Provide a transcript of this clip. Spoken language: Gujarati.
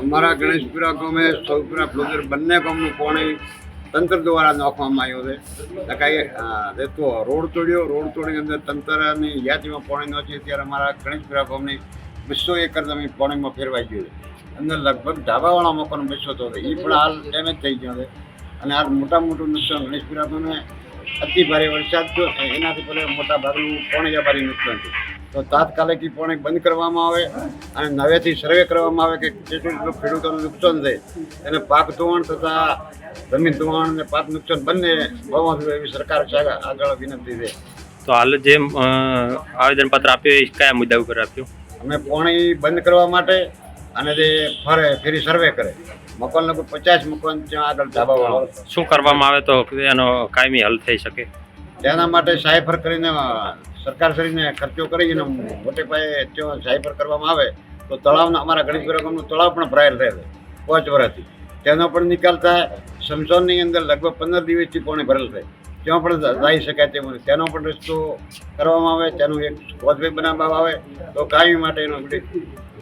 અમારા ગણેશપુરા ગામે સૌપુરા ફ્લોદર બંને ગામનું પાણી તંત્ર દ્વારા નાખવામાં આવ્યું છે. કાંઈ તો રોડ તોડ્યો, રોડ તોડી અંદર તંત્રની યાદીમાં પાણી નહોતી ત્યારે અમારા ગણેશપુરા ગામની બસો એકર જમીન પાણીમાં ફેરવાઈ ગયું છે. અંદર લગભગ ધાબાવાળા મકાનો બસો હતો એ પણ હાલ ડેમેજ થઈ ગયો છે. અને હાલ મોટા મોટું નુકસાન ગણેશપુરા ગામે અતિ ભારે વરસાદ થયો એનાથી પહેલાં મોટા ભાગનું પોણે વ્યાપારી નુકસાન થયું તો તાત્કાલિક પોણે બંધ કરવામાં આવે અને નવેથી સર્વે કરવામાં આવે કે કેટલું કેટલું ખેડૂતોનું નુકસાન થાય એને પાક ધોવાણ તથા જમીન ધોવાણ અને પાક નુકસાન બંને ભરવા જોઈએ એવી સરકાર આગળ વિનંતી છે. તો હાલ જે આવેદનપત્ર આપ્યું એ કયા મુદ્દા ઉપર આપ્યું? અમે પોણી બંધ કરવા માટે અને તે ફરે ફેરી સર્વે કરે. મકાન લગભગ પચાસ મકાન ત્યાં આગળ ધાબાવાળો શું કરવામાં આવે તો એનો કાયમી હલ થઈ શકે? તેના માટે સાયફર કરીને સરકાર શ્રીને ખર્ચો કરીને મોટે પાયે ત્યાં સાયફર કરવામાં આવે તો તળાવના અમારા ગણિત ગામનું તળાવ પણ ભરાયેલ રહે પાંચ વર્ષથી. તેનો પણ નિકાલ થાય સમસોનની અંદર લગભગ પંદર દિવસથી પાણી ભરેલ થાય ત્યાં પણ લાવી શકાય તેમ તેનો પણ રસ્તો કરવામાં આવે તેનું એક કોઝવે બનાવવામાં આવે તો કાયમી માટે